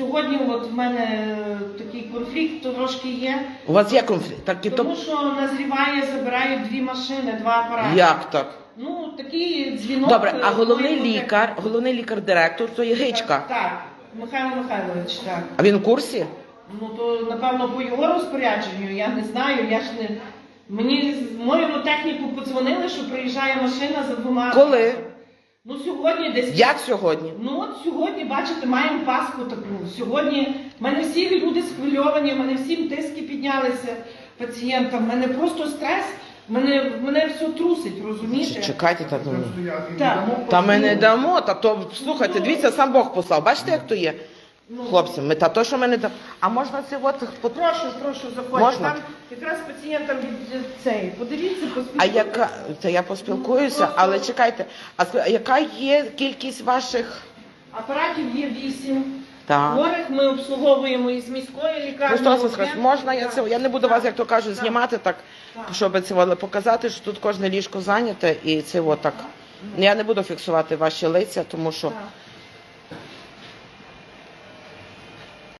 сьогодні от в мене е, такий конфлікт трошки є. У вас є конфлікт? Так, і Тому то... що назріває, забирають дві машини, два апарати. Як так? Ну, такий дзвінок. Добре, а е, головний бути- лікар, головний лікар-директор, то є Гичка. Так, Михайло Михайлович, так. А він в курсі? Ну то напевно по його розпорядженню, я не знаю, я ж не. Мені з мою техніку подзвонили, що приїжджає машина за двома. Коли? Ну сьогодні десь. Як сьогодні? Ну от сьогодні, бачите, маємо паску таку. Сьогодні в мене всі люди схвильовані, в мене всім тиски піднялися пацієнтам. В мене просто стрес, в мене, в мене все трусить, розумієте? Чекайте, та ну. Так. Та ми не дамо, та то слухайте, дивіться, сам Бог послав. Бачите, як то є? Ну, Хлопці, ми та то, що ми не. А можна це от по- Прошу, прошу, заходьте. Можна? Там якраз пацієнтам від цей. Подивіться, А поспілкуйтесь. яка це я поспілкуюся, але чекайте, а ск- яка є кількість ваших Апаратів є вісім. так. Хворих ми обслуговуємо із міської лікарні. Христос Воскрес, Одне- можна я Так. це? Я не буду вас, як то кажуть, Так. знімати так, Так. щоб це але показати, що тут кожне ліжко зайняте і це от так. Я не буду фіксувати ваші лиця, тому що Так.